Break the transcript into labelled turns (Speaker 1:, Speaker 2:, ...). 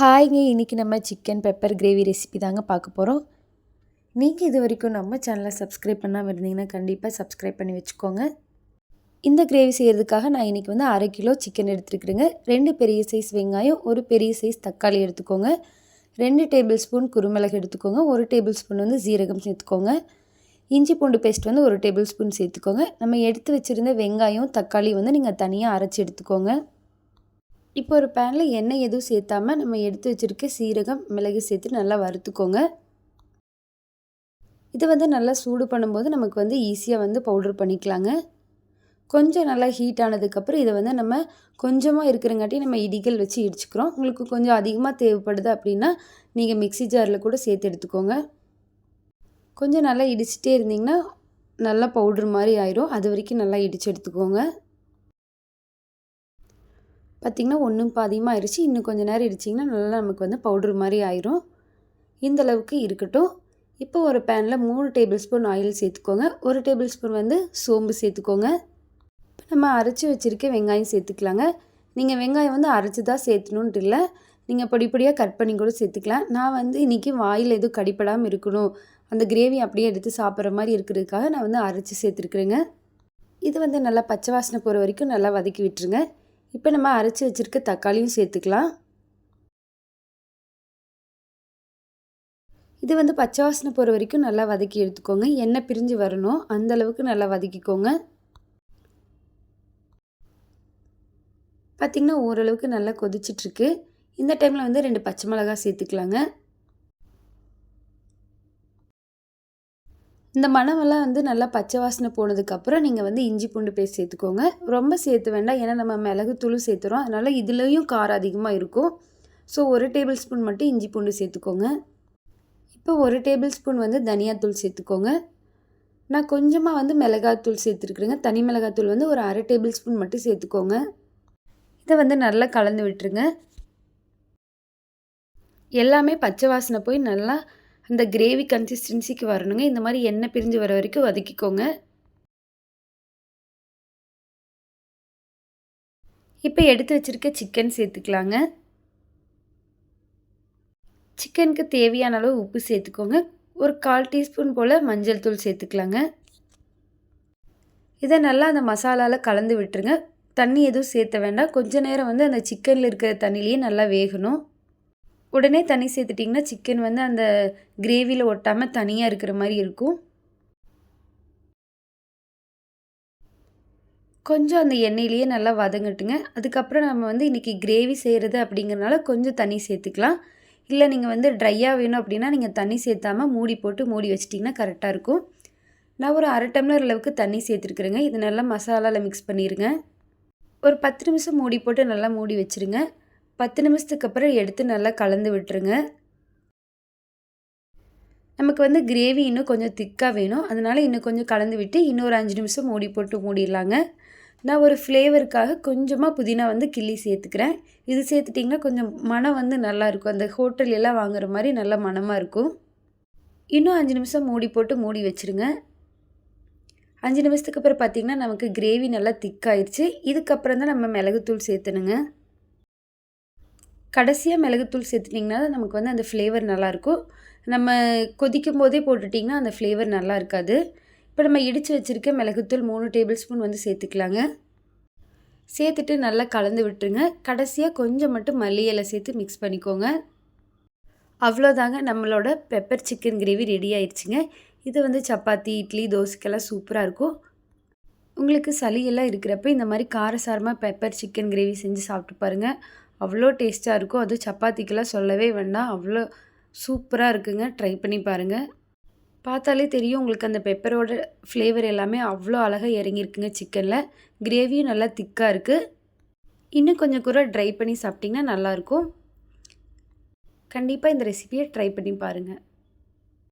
Speaker 1: ஹாய்ங்க இன்றைக்கி நம்ம chicken pepper gravy recipe தாங்க பார்க்க போகிறோம் நீங்கள் இது வரைக்கும் நம்ம சேனலை சப்ஸ்கிரைப் பண்ணாமல் இருந்தீங்கன்னா கண்டிப்பாக சப்ஸ்கிரைப் பண்ணி வச்சுக்கோங்க. இந்த கிரேவி செய்கிறதுக்காக நான் இன்றைக்கி வந்து அரை கிலோ சிக்கன் எடுத்துருக்குறேங்க. ரெண்டு பெரிய சைஸ் வெங்காயம் ஒரு பெரிய சைஸ் தக்காளி எடுத்துக்கோங்க. ரெண்டு டேபிள் ஸ்பூன் குருமிளகு எடுத்துக்கோங்க. ஒரு டேபிள் ஸ்பூன் வந்து ஜீரகம் சேர்த்துக்கோங்க. இஞ்சி பூண்டு பேஸ்ட் வந்து ஒரு டேபிள் ஸ்பூன் சேர்த்துக்கோங்க. நம்ம எடுத்து வச்சுருந்த வெங்காயம் தக்காளி வந்து நீங்கள் தனியாக அரைச்சி எடுத்துக்கோங்க. இப்போ ஒரு பேனில் எண்ணெய் எதுவும் சேர்த்தாமல் நம்ம எடுத்து வச்சுருக்க சீரகம் மிளகு சேர்த்து நல்லா வறுத்துக்கோங்க. இதை வந்து நல்லா சூடு பண்ணும்போது நமக்கு வந்து ஈஸியாக வந்து பவுடர் பண்ணிக்கலாங்க. கொஞ்சம் நல்லா ஹீட் ஆனதுக்கப்புறம் இதை வந்து நம்ம கொஞ்சமாக இருக்கிறங்காட்டி நம்ம இடிகள் வச்சு இடிச்சுக்கிறோம். உங்களுக்கு கொஞ்சம் அதிகமாக தேவைப்படுது அப்படின்னா நீங்கள் மிக்சி ஜாரில் கூட சேர்த்து எடுத்துக்கோங்க. கொஞ்சம் நல்லா இடிச்சிட்டே இருந்திங்கன்னா நல்லா பவுட்ரு மாதிரி ஆயிரும். அது வரைக்கும் நல்லா இடித்து எடுத்துக்கோங்க. பார்த்திங்கன்னா ஒன்றும் பாதியமாக ஆயிடுச்சு இன்னும் கொஞ்சம் நேரம் இடிச்சிங்கன்னா நல்லா நமக்கு வந்து பவுட்ரு மாதிரி ஆயிரும். இந்தளவுக்கு இருக்கட்டும். இப்போ ஒரு பேனில் மூணு டேபிள் ஸ்பூன் ஆயில் சேர்த்துக்கோங்க. ஒரு டேபிள் ஸ்பூன் வந்து சோம்பு சேர்த்துக்கோங்க. இப்போ நம்ம அரைச்சி வச்சுருக்க வெங்காயம் சேர்த்துக்கலாங்க. நீங்கள் வெங்காயம் வந்து அரைச்சி தான் சேர்த்துணுன்ட்டு இல்லை. நீங்கள் படிப்படியாக கட் பண்ணி கூட சேர்த்துக்கலாம். நான் வந்து இன்றைக்கி வாயில் எதுவும் கடிப்படாமல் இருக்கணும். அந்த கிரேவி அப்படியே எடுத்து சாப்பிட்ற மாதிரி இருக்கிறதுக்காக நான் வந்து அரைச்சி சேர்த்துருக்குறேங்க. இது வந்து நல்லா பச்சை வாசனை போகிற வரைக்கும் நல்லா வதக்கி விட்டுருங்க. இப்போ நம்ம அரைச்சி வச்சுருக்க தக்காளியும் சேர்த்துக்கலாம். இது வந்து பச்சை வாசனை போகிற வரைக்கும் நல்லா வதக்கி எடுத்துக்கோங்க. எண்ணெய் பிரிஞ்சு வரணும். அந்த அளவுக்கு நல்லா வதக்கிக்கோங்க. பார்த்திங்கன்னா ஓரளவுக்கு நல்லா கொதிச்சிட்ருக்கு. இந்த டைமில் வந்து ரெண்டு பச்சை மிளகா சேர்த்துக்கலாங்க. இந்த மணமெல்லாம் வந்து நல்லா பச்சை வாசனை போனதுக்கப்புறம் நீங்கள் வந்து இஞ்சி பூண்டு பேஸ்ட் சேர்த்துக்கோங்க. ரொம்ப சேர்த்து வேண்டாம். ஏன்னா நம்ம மிளகு தூள் சேர்த்துறோம். அதனால் இதுலேயும் காரம் அதிகமாக இருக்கும். ஸோ ஒரு டேபிள் ஸ்பூன் மட்டும் இஞ்சி பூண்டு சேர்த்துக்கோங்க. இப்போ ஒரு டேபிள் ஸ்பூன் வந்து தனியாத்தூள் சேர்த்துக்கோங்க. நான் கொஞ்சமாக வந்து மிளகாத்தூள் சேர்த்துருக்குறேங்க. தனி மிளகாத்தூள் வந்து ஒரு அரை டேபிள் ஸ்பூன் மட்டும் சேர்த்துக்கோங்க. இதை வந்து நல்லா கலந்து விட்டுருங்க. எல்லாமே பச்சை வாசனை போய் நல்லா இந்த கிரேவி கன்சிஸ்டன்சிக்கு வரணுங்க. இந்த மாதிரி எண்ணெய் பிரிஞ்சு வர வரைக்கும் வதக்கிக்கோங்க. இப்போ எடுத்து வச்சுருக்க சிக்கன் சேர்த்துக்கலாங்க. சிக்கனுக்கு தேவையான அளவு உப்பு சேர்த்துக்கோங்க. ஒரு கால் டீஸ்பூன் போல் மஞ்சள் தூள் சேர்த்துக்கலாங்க. இதை நல்லா அந்த மசாலாவில் கலந்து விட்டுருங்க. தண்ணி எதுவும் சேர்த்த வேண்டாம். கொஞ்ச நேரம் வந்து அந்த சிக்கனில் இருக்கிற தண்ணிலேயே நல்லா வேகணும். உடனே தண்ணி சேர்த்துட்டிங்கன்னா சிக்கன் வந்து அந்த கிரேவியில் ஒட்டாமல் தனியாக இருக்கிற மாதிரி இருக்கும். கொஞ்சம் அந்த எண்ணெயிலேயே நல்லா வதங்கட்டுங்க. அதுக்கப்புறம் நம்ம வந்து இன்றைக்கி கிரேவி செய்கிறது அப்படிங்கிறனால கொஞ்சம் தண்ணி சேர்த்துக்கலாம். இல்லை நீங்கள் வந்து ட்ரையாக வேணும் அப்படின்னா நீங்கள் தண்ணி சேர்த்தாமல் மூடி போட்டு மூடி வச்சிட்டிங்கன்னா கரெக்டாக இருக்கும். நான் ஒரு அரை டம்ளர் அளவுக்கு தண்ணி சேர்த்துருக்குறேங்க. இது நல்லா மசாலாவில் மிக்ஸ் பண்ணிடுங்க ஒரு பத்து நிமிஷம் மூடி போட்டு நல்லா மூடி வச்சுருங்க. பத்து நிமிஷத்துக்கு அப்புறம் எடுத்து நல்லா கலந்து விட்டுருங்க. நமக்கு வந்து கிரேவி இன்னும் கொஞ்சம் திக்காக வேணும். அதனால் இன்னும் கொஞ்சம் கலந்து விட்டு இன்னொரு அஞ்சு நிமிஷம் மூடி போட்டு மூடிடலாங்க. நான் ஒரு ஃப்ளேவருக்காக கொஞ்சமாக புதினா வந்து கிள்ளி சேர்த்துக்கிறேன். இது சேர்த்துட்டிங்கன்னா கொஞ்சம் மனம் வந்து நல்லாயிருக்கும் அந்த ஹோட்டல் எல்லாம் வாங்குற மாதிரி நல்ல மனமாக இருக்கும். இன்னும் அஞ்சு நிமிஷம் மூடி போட்டு மூடி வச்சுருங்க. அஞ்சு நிமிஷத்துக்கு அப்புறம் பார்த்திங்கன்னா நமக்கு கிரேவி நல்லா திக்காயிருச்சு இதுக்கப்புறம் தான் நம்ம மிளகுத்தூள் சேர்த்துணுங்க. கடைசியாக மிளகுத்தூள் சேர்த்துட்டிங்கன்னா நமக்கு வந்து அந்த ஃப்ளேவர் நல்லாயிருக்கும். நம்ம கொதிக்கும் போதே போட்டுட்டிங்கன்னா அந்த ஃப்ளேவர் நல்லா இருக்காது இப்போ நம்ம இடித்து வச்சுருக்க மிளகுத்தூள் மூணு டேபிள் ஸ்பூன் வந்து சேர்த்துக்கலாங்க. சேர்த்துட்டு நல்லா கலந்து விட்டுருங்க. கடைசியாக கொஞ்சம் மட்டும் மல்லி இலை சேர்த்து மிக்ஸ் பண்ணிக்கோங்க. அவ்வளோதாங்க நம்மளோட பெப்பர் சிக்கன் கிரேவி ரெடி ஆயிடுச்சுங்க இது வந்து சப்பாத்தி இட்லி தோசைக்கெல்லாம் சூப்பராக இருக்கும். உங்களுக்கு சளியெல்லாம் இருக்கிறப்ப இந்த மாதிரி காரசாரமாக பெப்பர் சிக்கன் கிரேவி செஞ்சு சாப்பிட்டு பாருங்கள் அவ்வளோ டேஸ்ட்டாக இருக்கும் அதுவும் சப்பாத்திக்கெல்லாம் சொல்லவே வேண்டாம். அவ்வளோ சூப்பராக இருக்குங்க. ட்ரை பண்ணி பாருங்கள் பார்த்தாலே தெரியும் உங்களுக்கு அந்த பெப்பரோட ஃப்ளேவர் எல்லாமே அவ்வளோ அழகாக இறங்கியிருக்குங்க சிக்கனில் கிரேவியும் நல்லா திக்காக இருக்குது இன்னும் கொஞ்சம் கூட ட்ரை பண்ணி சாப்பிட்டிங்கன்னா நல்லாயிருக்கும் கண்டிப்பாக இந்த ரெசிபியை ட்ரை பண்ணி பாருங்கள்